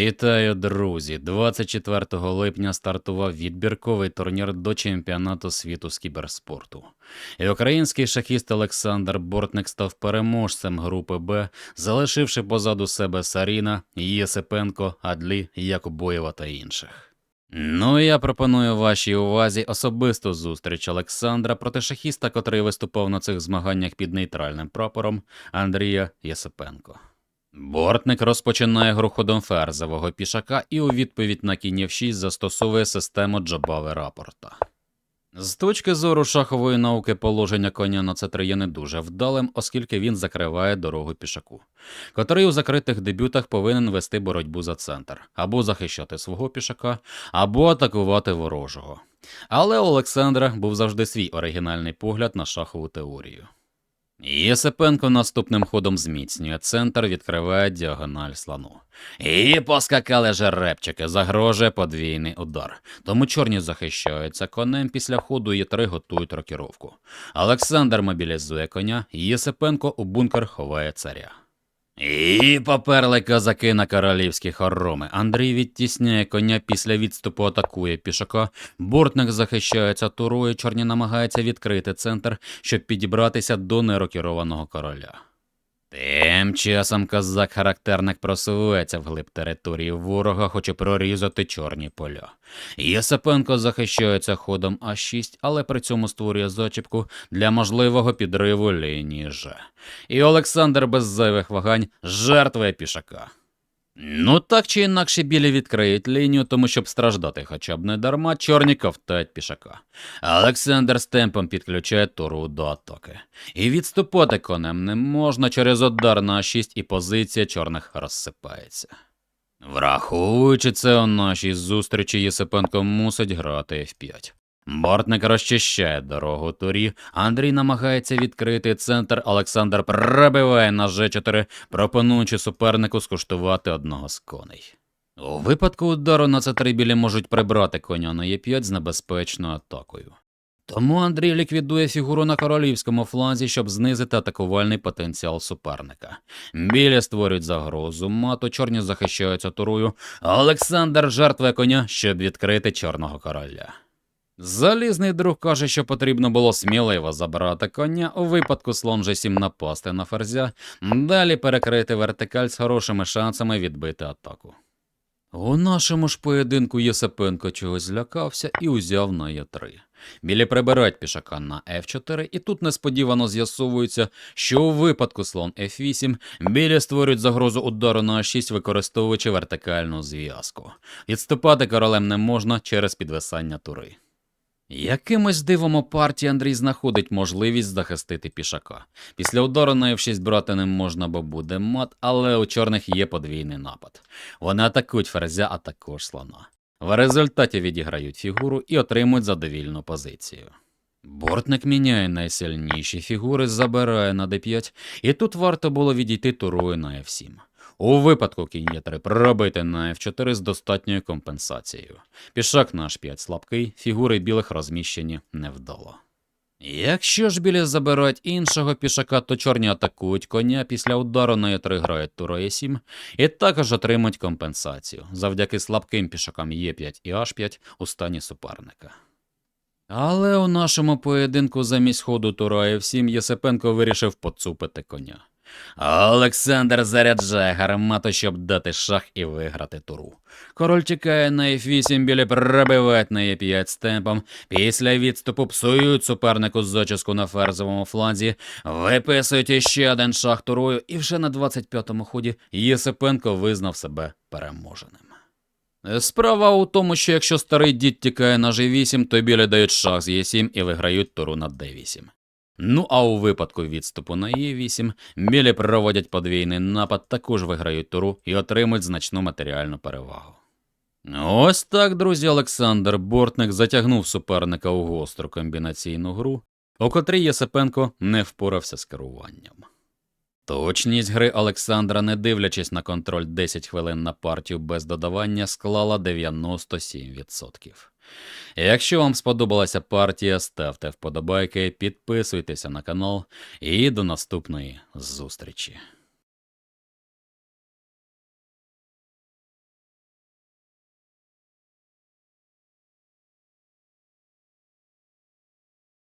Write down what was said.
Вітаю, друзі! 24 липня стартував відбірковий турнір до чемпіонату світу з кіберспорту. І український шахіст Олександр Бортник став переможцем групи Б, залишивши позаду себе Саріна, Єсипенко, Адлі, Якубоєва та інших. Ну, я пропоную вашій увазі особисту зустріч Олександра проти шахіста, котрий виступав на цих змаганнях під нейтральним прапором Андрія Єсипенко. Бортник розпочинає гру ходом ферзового пішака і у відповідь на кінь F6 застосовує систему джабави рапорта. З точки зору шахової науки положення коня на c3 є не дуже вдалим, оскільки він закриває дорогу пішаку, котрий у закритих дебютах повинен вести боротьбу за центр, або захищати свого пішака, або атакувати ворожого. Але у Олександра був завжди свій оригінальний погляд на шахову теорію. Єсипенко наступним ходом зміцнює центр, відкриває діагональ слону. І поскакали жеребчики, загрожує подвійний удар. Тому чорні захищаються конем, після ходу є три готують рокіровку. Олександр мобілізує коня, Єсипенко у бункер ховає царя. І поперли козаки на королівські хороми. Андрій відтісняє коня після відступу атакує пішака. Бортник захищається турою, чорні намагається відкрити центр, щоб підібратися до нерокірованого короля. Тим часом козак-характерник просувається вглиб території ворога, хоче прорізати чорні поля. Єсипенко захищається ходом А6, але при цьому створює зачіпку для можливого підриву лінії Ж. І Олександр без зайвих вагань жертвує пішака. Ну так чи інакше білі відкриють лінію, тому щоб страждати хоча б не дарма, чорні ковтають пішака. Олександр з темпом підключає туру до атаки. І відступати конем не можна через удар на А6 і позиція чорних розсипається. Враховуючи це у нашій зустрічі, Єсипенко мусить грати F5. Бортник розчищає дорогу турі, Андрій намагається відкрити центр, Олександр пробиває на G4, пропонуючи супернику скуштувати одного з коней. У випадку удару на c3 білі можуть прибрати коня на Е5 з небезпечною атакою. Тому Андрій ліквідує фігуру на королівському фланзі, щоб знизити атакувальний потенціал суперника. Білі створюють загрозу, мато чорні захищаються турою, а Олександр жертвує коня, щоб відкрити чорного короля. Залізний друг каже, що потрібно було сміливо забрати коня, у випадку слон G7 напасти на ферзя, далі перекрити вертикаль з хорошими шансами відбити атаку. У нашому ж поєдинку Єсипенко чогось злякався і узяв на Е3. Білі прибирають пішака на F4, і тут несподівано з'ясовується, що у випадку слон F8 білі створюють загрозу удару на А6, використовуючи вертикальну зв'язку. Відступати королем не можна через підвисання тури. Якимось дивом партії Андрій знаходить можливість захистити пішака. Після удару на F6 брати не можна, бо буде мат, але у чорних є подвійний напад. Вони атакують ферзя, а також слона. В результаті відіграють фігуру і отримують задовільну позицію. Бортник міняє найсильніші фігури, забирає на d5, і тут варто було відійти турою на f7. У випадку кінь Е3 пробити на F4 з достатньою компенсацією. Пішак на H5 слабкий, фігури білих розміщені невдало. Якщо ж білі забирають іншого пішака, то чорні атакують коня після удару на Е3 грають тура Е7 і також отримують компенсацію завдяки слабким пішакам Е5 і H5 у стані суперника. Але у нашому поєдинку замість ходу тура F7 Єсипенко вирішив поцупити коня. Олександр заряджає гармату, щоб дати шах і виграти туру. Король чекає на F8, білі пробивають на Е5 з темпом. Після відступу псують супернику зачіску на ферзовому фланзі, виписують іще один шах турою, і вже на 25-му ході Єсипенко визнав себе переможеним. Справа у тому, що якщо старий дід тікає на G8, то білі дають шах з Е7 і виграють туру на D8. Ну а у випадку відступу на Е8 білі проводять подвійний напад, також виграють туру і отримують значну матеріальну перевагу. Ось так, друзі, Олександр Бортник затягнув суперника у гостру комбінаційну гру, у котрій Єсипенко не впорався з керуванням. Точність гри Олександра, не дивлячись на контроль 10 хвилин на партію без додавання, склала 97%. Якщо вам сподобалася партія, ставте вподобайки, підписуйтеся на канал і до наступної зустрічі.